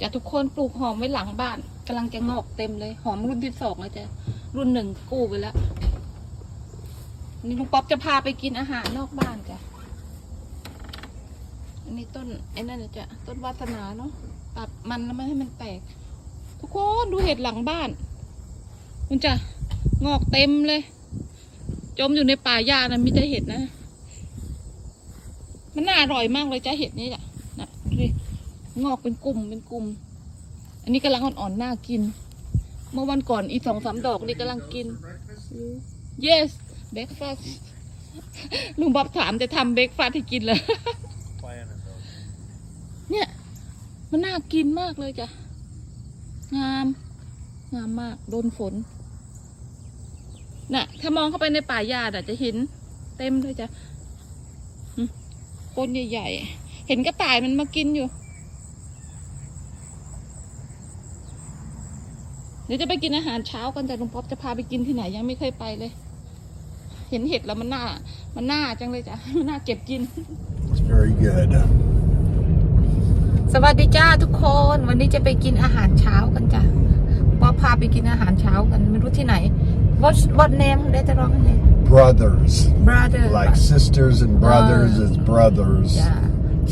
จะทุกคนปลูกหอมไว้หลังบ้านกำลังจะงอกเต็มเลย หอมรุ่นที่สองเลยจ้ะรุ่นหนึ่งกู้ไปแล้ว นี่ลุงป๊อปจะพาไปกินอาหารนอกบ้านจ้ะอันนี้ต้นไอ้นั่นน่ะจ้ะต้นวาสนาเนาะตัดมันแล้วไม่ให้มันแตก ทุกคนดูเห็ดหลังบ้านมันจะงอกเต็มเลย จมอยู่ในป่าหญ้านะมีแต่เห็ดนะ มันน่าอร่อยมากเลยจ้ะเห็ดนี่จ้ะ งอกเป็นกลุ่มเป็นกลุ่ม อันนี้กำลังอ่อนๆน่ากิน เมื่อวันก่อนอีสองสามดอกนี่กำลังกิน yes breakfast ลุงบ๊อบถามจะทำเบรกฟาสให้กินเลยเนี่ย มันน่ากินมากเลยจ้ะ งาม งามมาก โดนฝน น่ะ ถ้ามองเข้าไปในป่าหญ้าน่ะ จะเห็นเต็มเลยจ้ะอืมต้นใหญ่ๆ เห็นกระต่ายมันมากินอยู่ เดี๋ยวจะไปกินอาหารเช้ากันแต่ลุงป๊อปจะพาไปกินที่ไหนยังไม่เคยไปเลย เห็นเห็ดแล้วมันน่า มันน่าจังเลยจ้ะ มันน่าเก็บกิน It's very good. สวัสดีจ้าทุกคน วันนี้จะไปกินอาหารเช้ากันจ้ะป๊อปพาไปกินอาหารเช้ากันไม่รู้ที่ไหน what what name ได้จะร้องไง Brothers. brother Like sisters and brothers is brothers. จ้ะ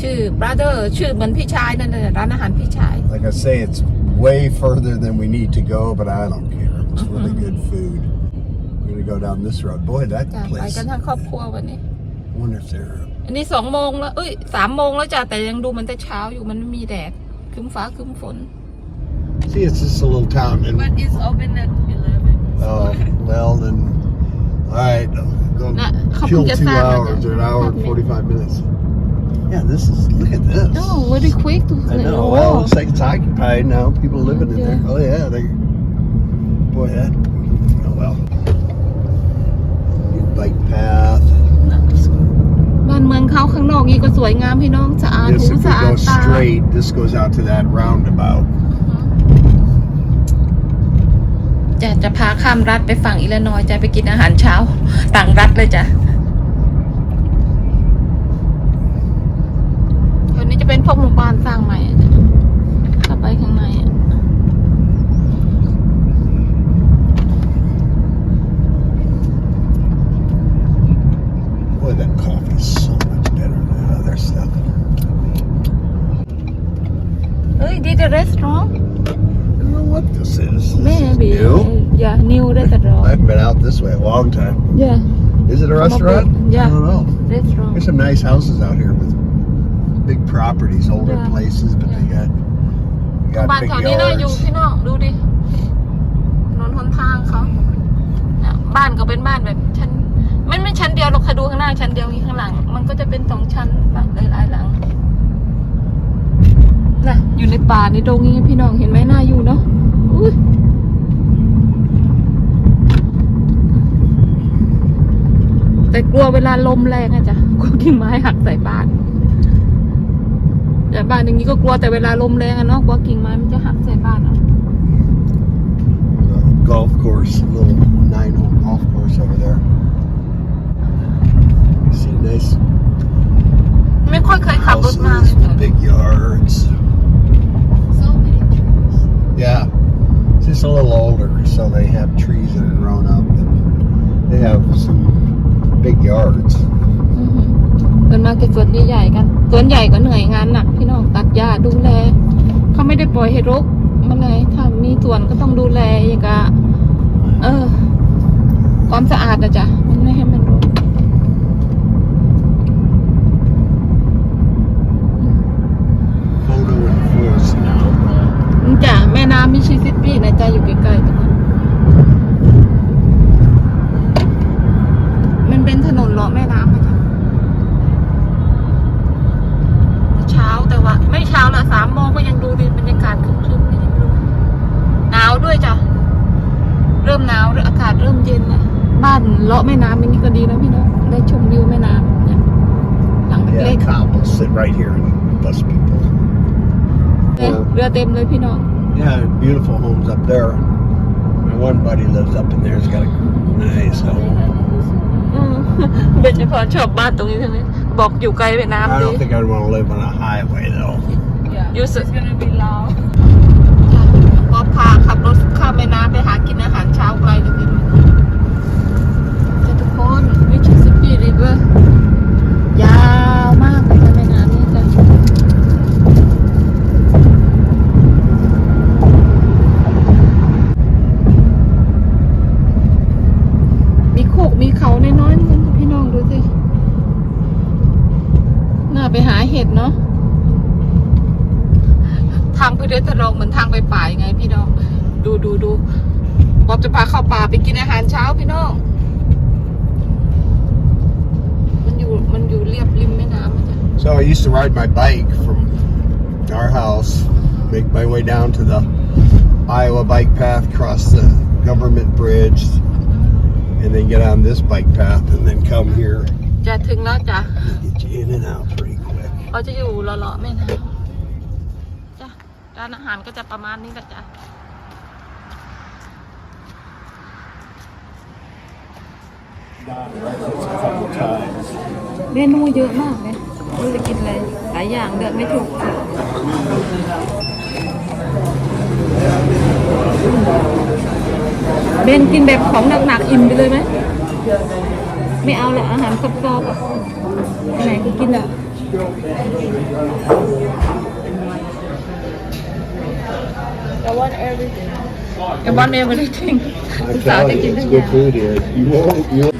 ชื่อ brother ชื่อเหมือนพี่ชายนั่นแหละร้านอาหารพี่ชาย Like I say, it's way further than we need to go, but I don't care. It's really good food. We're gonna go down this road. Boy, that จ้ะไป place. กันทั้งครอบครัววันนี้ I wonder if they're อันนี้สองโมงแล้ว เอ้ยสามโมงแล้วจ้ะแต่ยังดูมันแต่เช้าอยู่มันไม่มีแดดครึ้มฟ้าครึ้มฝน See, it's just a little town. And, But it's open at 11 oh, well, then, all right, go Nah, kill couple just two that, hours or an hour and Couple. 45 minutes. Yeah, this is, look at this. No very quick to I know. Well, it looks like it's occupied now. People living in there. Yeah. Oh yeah, they. Boy, that. Oh well. New bike path. บ้านเมืองเขาข้างนอกนี่ก็สวยงามพี่น้องสะอาด This, หู if we สะอาด go ตา straight, this goes out to that roundabout. จะจะพาข้ามรัฐไปฝั่งอิลลินอยส์จะไปกินอาหารเช้า ต่างรัฐเลยจ้ะ จะเป็นพวกหมู่บ้านสร้างใหม่อะจ้ะเข้าไปข้างในอะ Boy, that coffee is so much better than that other stuff. เฮ้ย did the restaurant I don't know what this is. This is maybe new. yeah new restaurant I haven't been out this way a long time. yeah Is it a Come up restaurant? with- yeah. I don't know. restaurant There's some nice houses out here with big properties, older Yeah. places, but they got, they บ้าน got แถว big นี้น่าอยู่ yards. พี่น้องดูดิถนนหนทางเขาเนี่ยบ้านก็เป็นบ้านแบบชั้นไม่ไม่ชั้นเดียวหรอกค่ะดูข้างหน้าชั้นเดียวนี้ข้างหลัง มันก็จะเป็นสองชั้นบ้างหลายๆหลังน่ะอยู่ในป่าในดงนี้พี่น้องเห็นไหมน่าอยู่เนาะอุ้ยแต่กลัวเวลาลมแรงอะจ้ะกลัวกิ่งไม้หักใส่บ้าน แต่บ้านอย่างนี้ก็กลัวแต่เวลาลมแรงอะเนาะกลัวกิ่งไม้มันจะหักใส่บ้านเนาะ golf course, a little nine hole golf course over there. See nice ไม่ค่อยเคยขับรถมา houses with big yards. Yeah, it's just a little older, so they have trees that are grown up. And they have some big yards. เดินมาเก็บสวนใหญ่ๆกันสวนใหญ่ก็เหนื่อยงานหนักพี่ น้องตัดหญ้าดูแล เขาไม่ได้ปล่อยให้รกมันเลยถ้ามีสวนก็ต้องดูแลอย่างกะเออ ความสะอาดนะจ๊ะมันไม่ให้มันรก Photo enforced now. นี่จ้ะแม่น้ำมิชิซิ Yeah, beautiful homes up there. My one buddy lives up in there. He's got a nice home. อืม เบนจะพอชอบบ้านตรงนี้ใช่ไหมบอกอยู่ไกลไป I น้ำดี don't think I'd want to live on a highway though. อย่า ยูสุ It's gonna be loud. ก็พาขับรถข้ามแม่น้ำไปหากินอาหารเช้าไกลเลยพี่น้องจะทุกคนมิชิสซิ used to ride my bike from our house, make my way down to the Iowa bike path, cross the government bridge, and then get on this bike path, and then come here. จะถึงแล้วจ้ะ Get you in and out pretty quick. เราจะอยู่เลาะๆแม่น้ำจ้ะร้านอาหารก็จะประมาณนี้แหละจ้ะ เมนูเยอะมากเลยไม่รู้จะกินอะไรหลายอย่างเลือกไม่ถูกเบนกินแบบของหนักๆอิ่มไปเลยไหมไม่เอาละอาหารซอบๆอะไปไหนก็กินอะ I want everything. ไอ้บอลเอเวอร์ทิง I'm สาวจะ telling กิน you, ทั้ it's งอย่า good ง food here. You won't, you won't.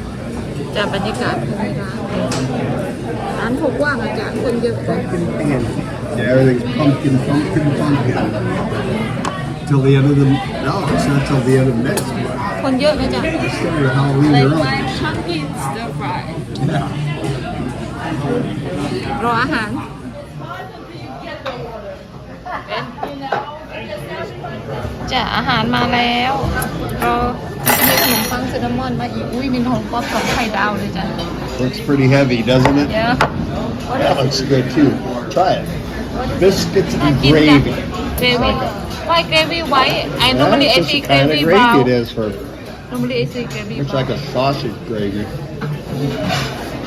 จากบรรยากาศภายในร้านร้านเขากว้างอาจารย์คนเยอะเลย Yeah, everything's pumpkin, pumpkin, pumpkin. Till the end of the no, it's not till the end of next month. คนเยอะนะจ๊ะ Still your Halloween Like early. my pumpkin stir fry. Yeah. รออาหารจ้ะอาหารมาแล้วรอ มีขนมปังซินนามอนมาอีก อุ้ยมีขนมป๊อปของไข่ดาวเลยจ้ะ Looks pretty heavy, doesn't it? เยอะ That looks good too. Try it. Biscuits น่า and กินจ้ะ gravy. เกรวี่ไวเกรวี่ไว้ไอ้ normally I That's see just the kind gravy of brown gravy it is for. normally I see gravy Looks brown like a sausage gravy.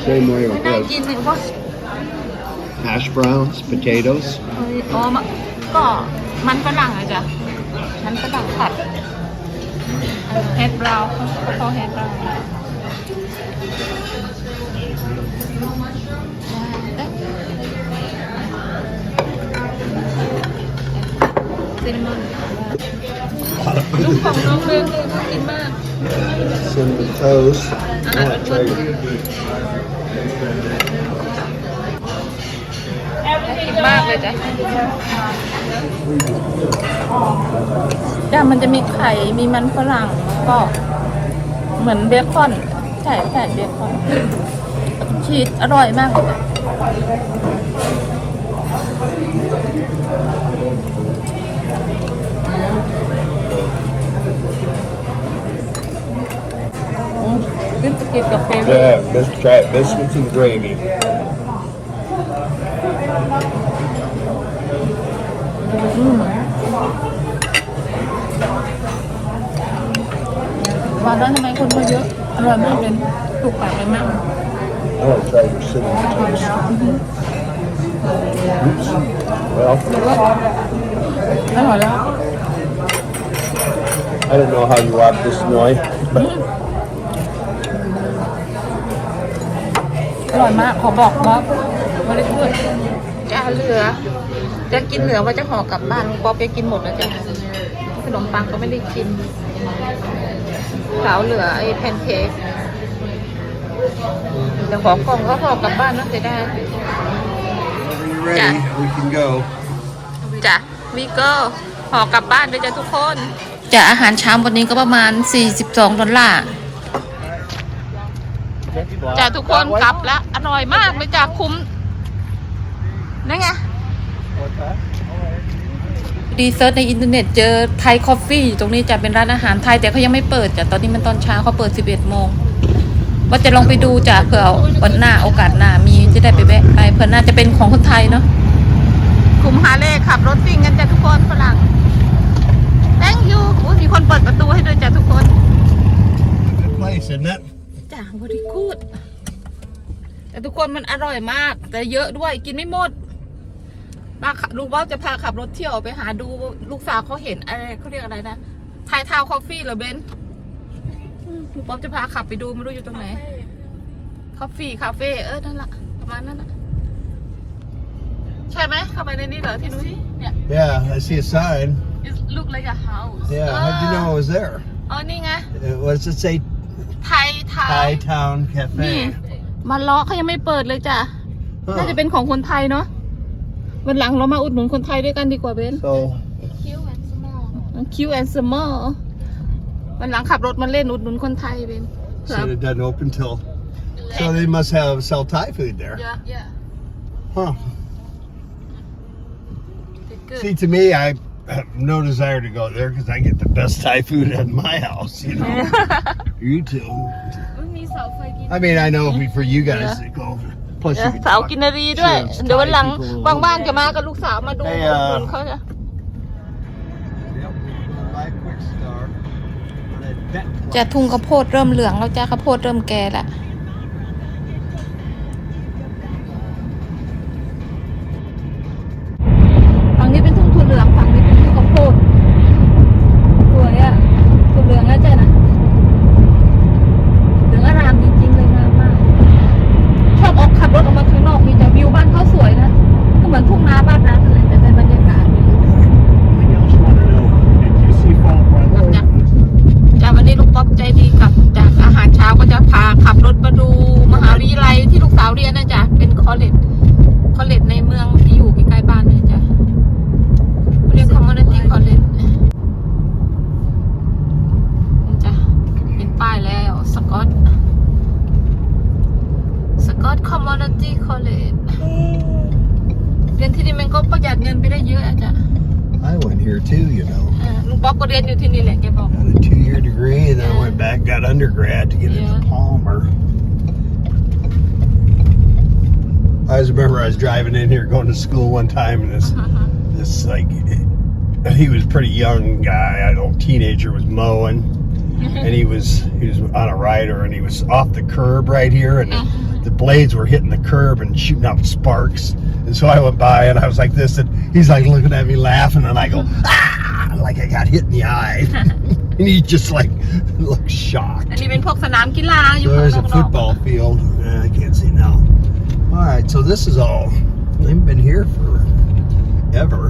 Same way ไม่ with น่า this. กินเลยว่า Hash browns, potatoes. อ๋อมะก็มันฝรั่งอะจ้ะ มันฝรั่งผัด เฮดบราวน์เขาเขาเฮดบราวน์ซินนามอนลูกของน้องเบนเลยน่ากินมาก Cinnamon toast. Uh-huh. Yeah, try it. กิ นมากเลยจ้ะจ้ะมันจะมีไข่ มีมันฝรั่งก็ เหมือนเบคอนใช่ใช่เบคอนชีสอร่อยมากเลยจ้ะอืมกินสกินกับเฟรน Yeah, bis- try it. Biscuits and gravy. วันนั้นทำไมคนมาเยอะ อร่อยมากเลยถูกปากเลยมาก I want to try your cinnamon toast. Oops. Well, อร่อยแล้ว I don't know how you walk this noise, but อร่อยมาก ขอบอกว่าไม่ได้พูด จะเหลือ จะกินเหลือว่าจะห่อกลับบ้านลุงป๊อปไปกินหมดแล้วจ้ะขนมปังก็ไม่ได้กินสาวเหลือไอ้แพนเค้กแต่ของกล่องก็ห่อกลับบ้านนะเสียดาย whenever you're ready, we can go. จ้ะวีโก้ห่อกลับบ้านด้วยจ้ะทุกคนจ้ะอาหารเช้าวันนี้ก็ประมาณ 42 ดอลลาร์จ้ะทุกคนกลับแล้วอร่อยมากเลยจ้ะคุ้ม นั่นไงดีเซิร์ชในอินเทอร์เน็ตเจอไทยคอฟฟี่ตรงนี้จะเป็นร้านอาหารไทยแต่เขายังไม่เปิดจ้ะตอนนี้มันตอนเช้าเขาเปิด 11โมงว่าจะลองไปดูจ้ะเผื่อวันหน้าโอกาสหน้ามีจะได้ไปแวะไปเผื่อน่าจะเป็นของคนไทยเนาะคุมฮาเล่ขับรถซิ่งกันจ้ะทุกคนฝรั่ง thank you อุ๊ยมีคนเปิดประตูให้ด้วยจ้ะทุกคน Good place, isn't it? จ้ะบริกูดแต่ทุกคนมันอร่อยมาก แต่เยอะด้วยกินไม่หมด มาขับลุงว่าจะพาขับรถเที่ยวไปหาดูลูกสาวเขาเห็นอะไรเขาเรียกอะไรนะไทยทาวคอฟฟี่เหรอเบนอืมลุงป๊อปจะพาขับไปดูไม่รู้อยู่ตรงไหนคอฟฟี่คาเฟ่เออนั่นแหละประมาณนั้นแหละใช่ไหมเข้าไปในนี้เหรอที่นู้นเนี่ย Yeah, I see a sign. it look like a house Yeah, how'd you know it was there? อ๋อนี่ไง Uh, what does it say? ไทยทาว Thai Town นี่ Cafe. มาล้อเขายังไม่เปิดเลยจ้ะน่าจะเป็นของคนไทยเนาะ วันหลังเรามาอุดหนุนคนไทยด้วยกันดีกว่าเบน So, Cute and small. คิวแอนสมอวันหลังขับรถมาเล่นอุดหนุนคนไทยเบน so it doesn't open till. So they must have sell Thai food there. yeah yeah Huh. good See, to me, I have no desire to go there because I get the best Thai food at my house. You know, you too. มีเสาไฟกิน I mean, I know for you guys to go. Plus, you can สาว talk. กินนารีด้วย Sure, เดี๋ยววันหลัง Thai people ว่างๆจะมากับลูกสาวมาดู Hey, อุ uh, ดหนุนเขาจะ Yep. Buy a quick star on a bet จะทุ่งข้าวโพดเริ่มเหลืองแล้วจ้าข้าวโพดเริ่มแก่ละ มันก็ประหยัดเงินไปได้เยอะอะจ้ะ I went here too, you know. เออลุงป๊อปก็เรียนอยู่ที่นี่แหละแกบอก Got a two-year degree, and then I went back, got undergrad to get Yeah. into Palmer. I just remember I was driving in here going to school one time, and this this like he was a pretty young guy, I don't teenager was mowing, and he was he was on a rider, and he was off the curb right here, and the blades were hitting the curb and shooting out sparks. And so I went by, and I was like this, and he's like looking at me laughing, and I go ah, like I got hit in the eye, and he just like looked shocked. อันนี้เป็นพวกสนามกีฬาอยู่ So ข้าง there's น a อก football field. Eh, I can't see now. All right, so this is all. They've been here for ever.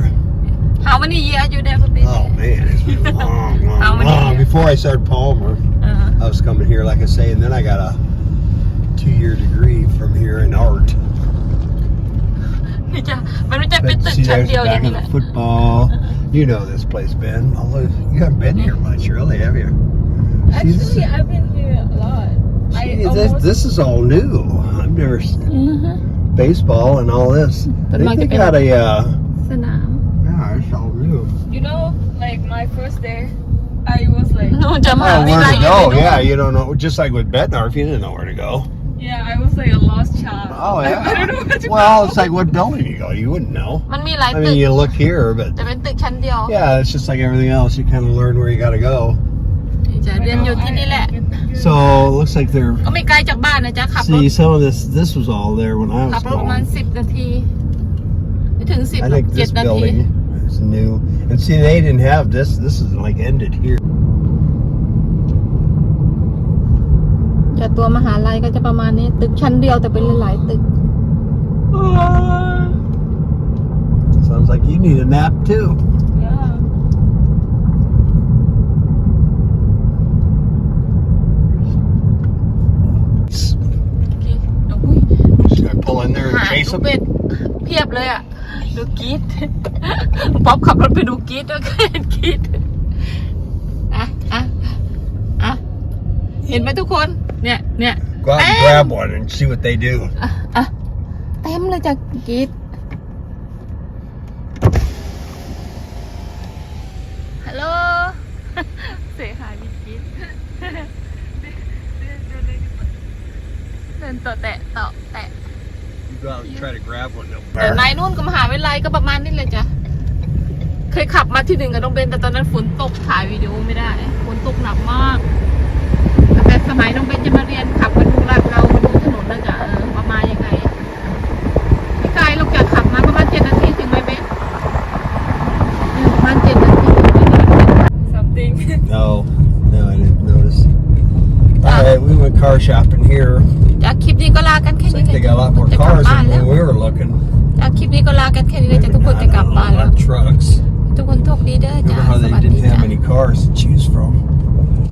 How many years you there for Oh man, it's been long, long, How many long. years? Before I started Palmer, เออ I was coming here, like I say, and then I got a two-year degree from here in art. นี่จ้ะมันไม่จะเป็น But ตึก see, ชั้น there's เดียวอย่าง back นี้ of แหละ the football. You know this place, Ben. Although you haven't been here much, really, have you? Actually I've been here a lot I Gee, this, almost this is all new. I've never seen อือฮะ baseball and all this. But I think like they it- got a. Uh, สนาม yeah, it's all new. You know like my first day I was like นู่นจะมหา Oh, วิท where ยาลัย to อยู่ go? ในนู้น Yeah, you don't know. Just like with Bednarf, you didn't know where to go. yeah I was like a lost child Oh, I, yeah. I don't know where to Well, it's like what building you go. You wouldn't know. มันมีหลาย I ตึก mean, you look here, but จะเป็นตึกชั้นเดียว yeah, it's just like everything else. You kind of learn where you got to go. นี่จะเรียนอยู่ที่นี่แหละ So it looks like they're. ก็ไม่ไกลจากบ้านนะจ๊ะขับรถ See, some of this. This was all there when I ขับ was รถประมาณ small. สิบนาทีไม่ถึงสิบ I หรอก think เจ็ด this นาที building is new. And see, they didn't have this. This is like ended here. จะตัวมหาลัยก็จะประมาณนี้ ตึกชั้นเดียวแต่เป็นหลายๆตึก Sounds like you need a nap too. yeah Just โอเคเดี๋ยวอุ้ย gonna pull in there หา and chase ดู them. เป็ดเพียบเลยอะ ดูกรีดป๊อปขับรถไปดูกรีดแล้วก็เห็นกรีดอะอะอะ เห็นไหมทุกคน เนี่ย เนี่ย Go out and Bam! grab one and see what they do. อะอะเต็มเลยจากกรีดฮัลโหล เสียหายมีกรีดเดินต่อแตะต่อแตะ You go out and try to grab one. They'll แต่ bark. นายนู่นก็มหาวิทยาลัยก็ประมาณนี้เลยจ้ะ เคยขับมาที่หนึ่งกับน้องเบนแต่ตอนนั้นฝนตกถ่ายวิดีโอไม่ได้ ฝนตกหนักมาก walking. จากคลิปนี้ก็ลากันแค่นี้เลยจ้ะทุกคนจะกลับบ้านแล้ว trucks. ทุกคนโชคดีเด้อจ้า Remember ส how วัส they ดี didn't จ้า have many cars to choose from.